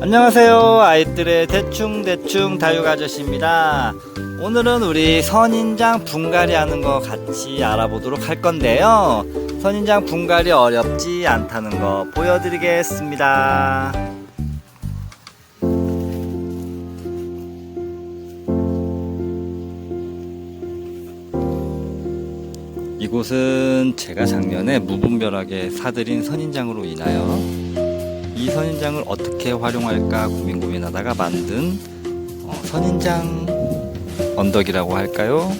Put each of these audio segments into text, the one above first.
안녕하세요. 아이들의 대충대충 다육 아저씨입니다. 오늘은 우리 선인장 분갈이 하는 거 같이 알아보도록 할 건데요. 선인장 분갈이 어렵지 않다는 거 보여드리겠습니다. 이곳은 제가 작년에 무분별하게 사들인 선인장으로 인하여 이 선인장을 어떻게 활용할까 고민 고민하다가 만든 어, 선인장 언덕이라고 할까요?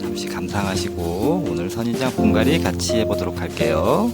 잠시 감상하시고 오늘 선인장 분갈이 같이 해보도록 할게요.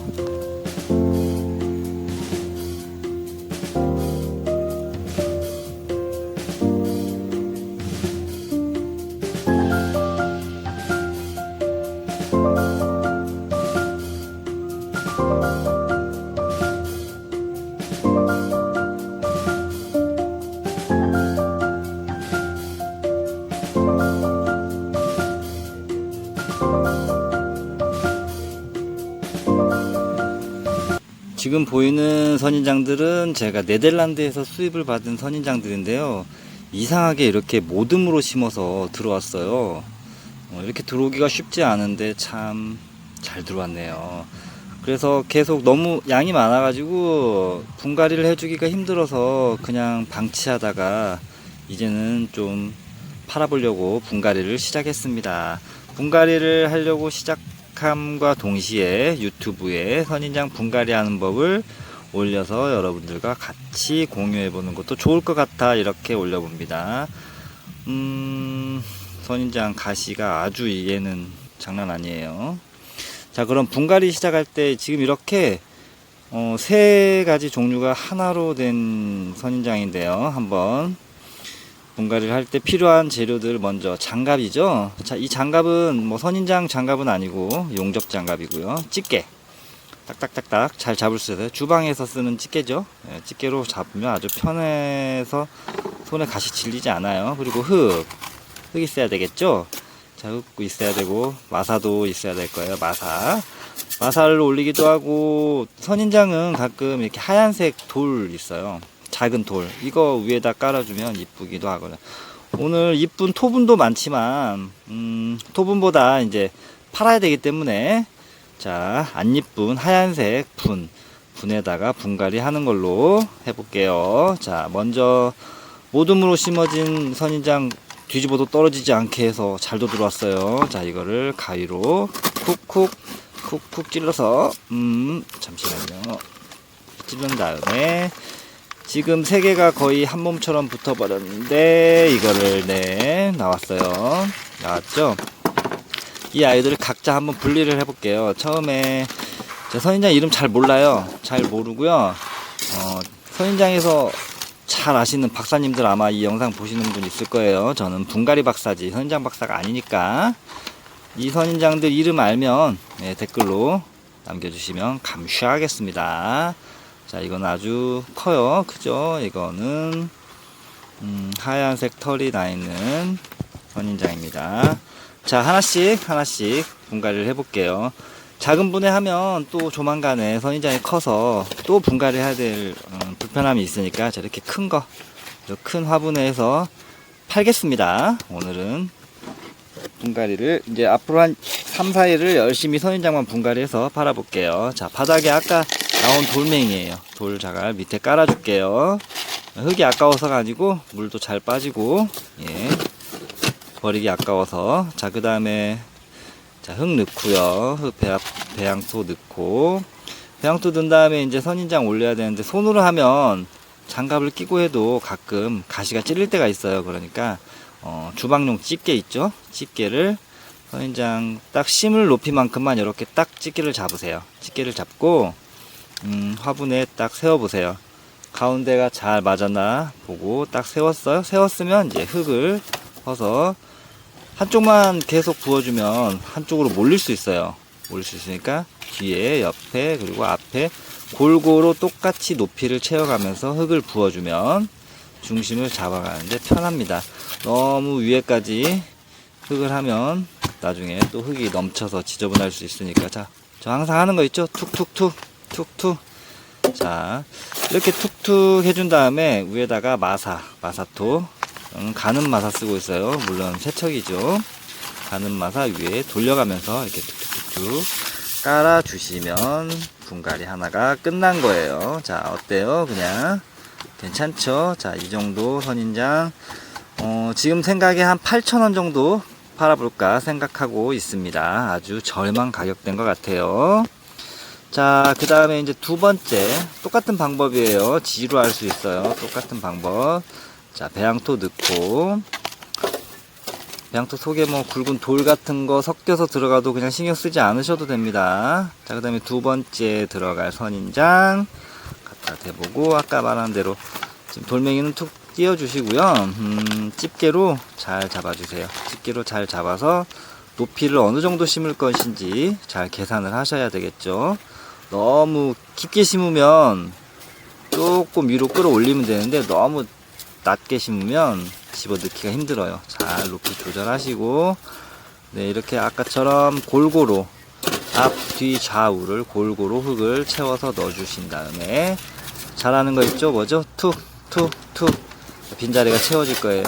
지금 보이는 선인장들은 제가 네덜란드에서 수입을 받은 선인장들인데요. 이상하게 이렇게 모듬으로 심어서 들어왔어요. 어, 이렇게 들어오기가 쉽지 않은데 참 잘 들어왔네요. 그래서 계속 너무 양이 많아가지고 분갈이를 해주기가 힘들어서 그냥 방치하다가 이제는 좀 팔아보려고 분갈이를 시작했습니다. 분갈이를 하려고 시작 함과 동시에 유튜브에 선인장 분갈이 하는 법을 올려서 여러분들과 같이 공유해 보는 것도 좋을 것 같아 이렇게 올려봅니다. 음, 선인장 가시가 아주 이게는 장난 아니에요. 자, 그럼 분갈이 시작할 때 지금 이렇게 어, 세 가지 종류가 하나로 된 선인장인데요. 한번 분갈이를 할 때 필요한 재료들 먼저 장갑이죠. 자, 이 장갑은 뭐 선인장 장갑은 아니고 용접 장갑이고요. 집게. 딱딱딱딱 잘 잡을 수 있어요. 주방에서 쓰는 집게죠. 예, 집게로 잡으면 아주 편해서 손에 가시 질리지 않아요. 그리고 흙. 흙 있어야 되겠죠. 자, 흙 있어야 되고 마사도 있어야 될 거예요. 마사. 마사를 올리기도 하고 선인장은 가끔 이렇게 하얀색 돌 있어요. 작은 돌 이거 위에다 깔아주면 이쁘기도 하거든요. 오늘 이쁜 토분도 많지만 음, 토분보다 이제 팔아야 되기 때문에 자 안 이쁜 하얀색 분 분에다가 분갈이 하는 걸로 해볼게요. 자 먼저 모둠으로 심어진 선인장 뒤집어도 떨어지지 않게 해서 잘도 들어왔어요. 자 이거를 가위로 쿡쿡 쿡쿡 찔러서 음 잠시만요. 찔른 다음에 지금 세 개가 거의 한 몸처럼 붙어버렸는데 이거를 네 나왔어요. 나왔죠? 이 아이들을 각자 한번 분리를 해볼게요. 처음에 제 선인장 이름 잘 몰라요. 잘 모르고요. 어, 선인장에서 잘 아시는 박사님들 아마 이 영상 보시는 분 있을 거예요. 저는 분갈이 박사지 선인장 박사가 아니니까. 이 선인장들 이름 알면 네, 댓글로 남겨주시면 감사하겠습니다 자, 이건 아주 커요. 크죠? 이거는, 음, 하얀색 털이 나 있는 선인장입니다. 자, 하나씩, 하나씩 분갈이를 해볼게요. 작은 분해 하면 또 조만간에 선인장이 커서 또 분갈이 해야 될 음, 불편함이 있으니까 저렇게 큰 거, 저큰 화분에서 팔겠습니다. 오늘은 분갈이를 이제 앞으로 한 3, 4일을 열심히 선인장만 분갈이해서 팔아볼게요. 자, 바닥에 아까 나온 돌멩이에요. 돌 자갈 밑에 깔아줄게요. 흙이 아까워서가 아니고 물도 잘 빠지고 예 버리기 아까워서 자 그 다음에 자 흙 넣고요. 흙 배양, 배양토 넣고 배양토 넣은 다음에 이제 선인장 올려야 되는데 손으로 하면 장갑을 끼고 해도 가끔 가시가 찔릴 때가 있어요. 그러니까 어, 주방용 집게 있죠? 집게를 선인장 딱 심을 높이만큼만 이렇게 딱 집게를 잡으세요. 집게를 잡고 음, 화분에 딱 세워보세요. 가운데가 잘 맞았나 보고 딱 세웠어요. 세웠으면 이제 흙을 퍼서 한쪽만 계속 부어주면 한쪽으로 몰릴 수 있어요. 몰릴 수 있으니까 뒤에, 옆에, 그리고 앞에 골고루 똑같이 높이를 채워가면서 흙을 부어주면 중심을 잡아가는데 편합니다. 너무 위에까지 흙을 하면 나중에 또 흙이 넘쳐서 지저분할 수 있으니까 자, 저 항상 하는 거 있죠? 툭툭툭 툭툭 자, 이렇게 툭툭 해준 다음에 위에다가 마사, 마사토, 음, 가는 마사 쓰고 있어요. 물론 세척이죠. 가는 마사 위에 돌려가면서 이렇게 툭툭툭툭 깔아주시면 분갈이 하나가 끝난 거예요. 자, 어때요? 그냥 괜찮죠? 자, 이 정도 선인장 어, 지금 생각에 한 8,000원 정도 팔아볼까 생각하고 있습니다. 아주 저렴한 가격대인 것 같아요. 자, 그 다음에 이제 두 번째, 똑같은 방법이에요. 지루할 수 있어요. 똑같은 방법. 자, 배양토 넣고, 배양토 속에 뭐 굵은 돌 같은 거 섞여서 들어가도 그냥 신경 쓰지 않으셔도 됩니다. 자, 그 다음에 두 번째 들어갈 선인장 갖다 대보고, 아까 말한 대로 지금 돌멩이는 툭 띄워주시고요. 음, 집게로 잘 잡아주세요. 집게로 잘 잡아서 높이를 어느 정도 심을 것인지 잘 계산을 하셔야 되겠죠. 너무 깊게 심으면 조금 위로 끌어올리면 되는데 너무 낮게 심으면 집어넣기가 힘들어요. 잘 높이 조절하시고 네 이렇게 아까처럼 골고루 앞, 뒤, 좌우를 골고루 흙을 채워서 넣어주신 다음에 잘하는 거 있죠? 뭐죠? 툭, 툭, 툭 빈자리가 채워질 거예요.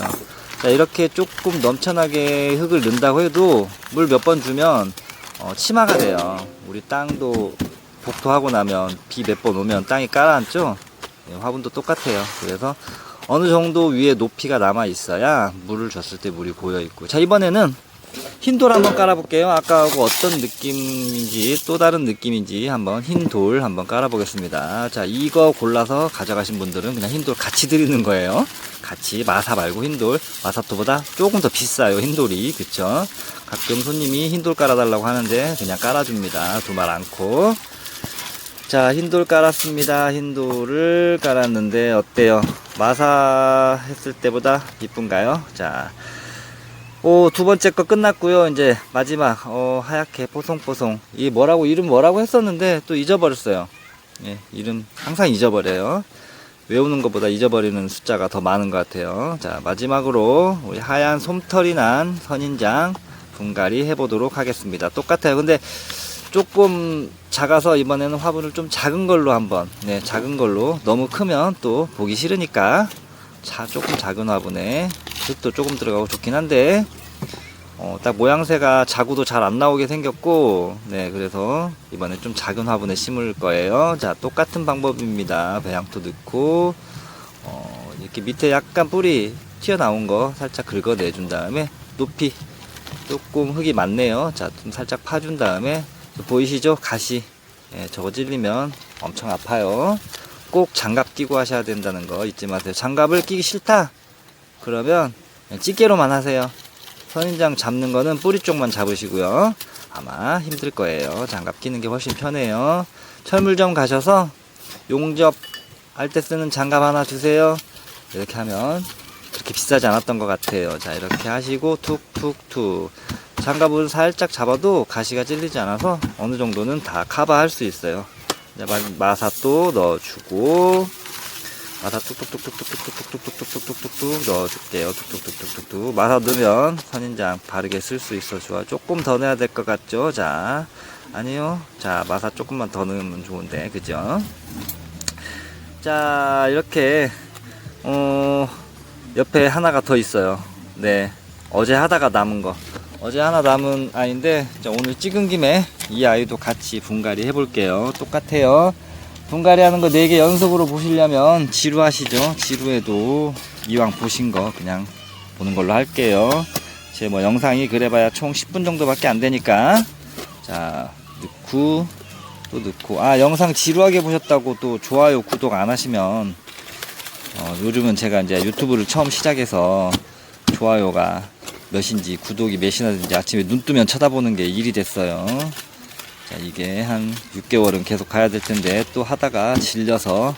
자 이렇게 조금 넘쳐나게 흙을 넣는다고 해도 물 몇 번 주면 어, 치마가 돼요. 우리 땅도 복토하고 나면 비 몇 번 오면 땅이 깔아앉죠? 네, 화분도 똑같아요. 그래서 어느 정도 위에 높이가 남아 있어야 물을 줬을 때 물이 고여 있고. 자, 이번에는 흰 돌 한번 깔아볼게요. 아까하고 어떤 느낌인지 또 다른 느낌인지 한번 흰 돌 한번 깔아보겠습니다. 자, 이거 골라서 가져가신 분들은 그냥 흰 돌 같이 드리는 거예요. 같이 마사 말고 흰 돌. 마사토보다 조금 더 비싸요. 흰 돌이. 그쵸? 가끔 손님이 흰돌 깔아달라고 하는데 그냥 깔아줍니다. 두말 않고. 자, 흰돌 깔았습니다. 흰돌을 깔았는데 어때요? 마사 했을 때보다 이쁜가요? 자, 오, 두 번째 거 끝났고요. 이제 마지막 어, 하얗게 뽀송뽀송. 이 뭐라고 이름 뭐라고 했었는데 또 잊어버렸어요. 예, 이름 항상 잊어버려요. 외우는 것보다 잊어버리는 숫자가 더 많은 것 같아요. 자, 마지막으로 우리 하얀 솜털이 난 선인장 분갈이 해보도록 하겠습니다. 똑같아요. 근데 조금 작아서 이번에는 화분을 좀 작은 걸로 한번 네 작은 걸로. 너무 크면 또 보기 싫으니까 자 조금 작은 화분에 흙도 조금 들어가고 좋긴 한데 어, 딱 모양새가 자구도 잘 안 나오게 생겼고 네 그래서 이번에 좀 작은 화분에 심을 거예요. 자 똑같은 방법입니다. 배양토 넣고 어, 이렇게 밑에 약간 뿌리 튀어나온 거 살짝 긁어내 준 다음에 높이 조금 흙이 많네요. 자 좀 살짝 파준 다음에 보이시죠? 가시. 예, 저거 찔리면 엄청 아파요. 꼭 장갑 끼고 하셔야 된다는 거 잊지 마세요. 장갑을 끼기 싫다? 그러면 그냥 집게로만 하세요. 선인장 잡는 거는 뿌리 쪽만 잡으시고요. 아마 힘들 거예요. 장갑 끼는 게 훨씬 편해요. 철물점 가셔서 용접 할 때 쓰는 장갑 하나 주세요. 이렇게 하면 그렇게 비싸지 않았던 것 같아요. 자, 이렇게 하시고 툭툭툭. 장갑을 살짝 잡아도 가시가 찔리지 않아서 어느 정도는 다 커버할 수 있어요. 마사또 넣어주고 마사 뚝뚝뚝뚝뚝뚝뚝뚝뚝뚝뚝뚝뚝 넣어줄게요. 뚝뚝뚝뚝뚝뚝 마사 넣으면 선인장 바르게 쓸 수 있어 좋아. 조금 더 넣어야 될 것 같죠? 자 아니요. 자 마사 조금만 더 넣으면 좋은데 그죠? 자 이렇게 어 옆에 하나가 더 있어요. 네 어제 하다가 남은 거. 어제 하나 남은 아이인데 자, 오늘 찍은 김에 이 아이도 같이 분갈이 해볼게요. 똑같아요. 분갈이 하는 거 4개 연속으로 보시려면 지루하시죠? 지루해도 이왕 보신 거 그냥 보는 걸로 할게요. 제 뭐 영상이 그래봐야 총 10분 정도밖에 안 되니까 자 넣고 또 넣고 아 영상 지루하게 보셨다고 또 좋아요 구독 안 하시면 어, 요즘은 제가 이제 유튜브를 처음 시작해서 좋아요가 몇인지 구독이 몇이나 되는지 아침에 눈 뜨면 쳐다보는 게 일이 됐어요. 자, 이게 한 6개월은 계속 가야 될 텐데 또 하다가 질려서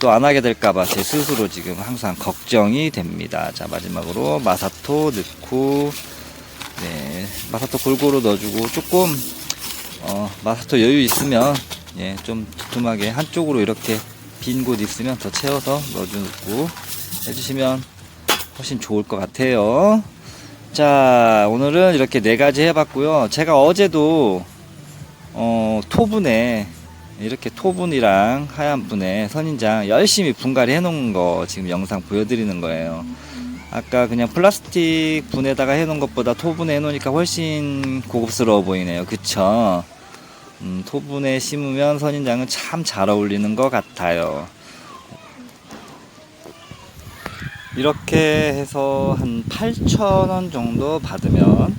또 안 하게 될까봐 제 스스로 지금 항상 걱정이 됩니다. 자, 마지막으로 마사토 넣고, 네, 마사토 골고루 넣어주고 조금, 어, 마사토 여유 있으면, 예, 좀 두툼하게 한쪽으로 이렇게 빈 곳 있으면 더 채워서 넣어주고 해주시면 훨씬 좋을 것 같아요. 자, 오늘은 이렇게 네 가지 해봤고요. 제가 어제도 어, 토분에 이렇게 토분이랑 하얀 분에 선인장 열심히 분갈이 해놓은 거 지금 영상 보여드리는 거예요. 아까 그냥 플라스틱 분에다가 해놓은 것보다 토분에 해놓으니까 훨씬 고급스러워 보이네요. 그쵸? 음, 토분에 심으면 선인장은 참 잘 어울리는 것 같아요. 이렇게 해서 한 8,000원 정도 받으면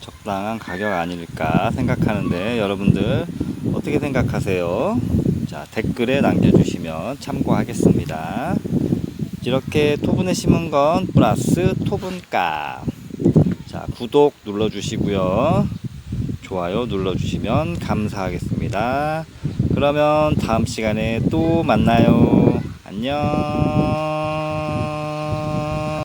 적당한 가격 아닐까 생각하는데 여러분들 어떻게 생각하세요? 자, 댓글에 남겨주시면 참고하겠습니다. 이렇게 토분에 심은 건 플러스 토분값. 자, 구독 눌러주시고요. 좋아요 눌러주시면 감사하겠습니다. 그러면 다음 시간에 또 만나요. 안녕.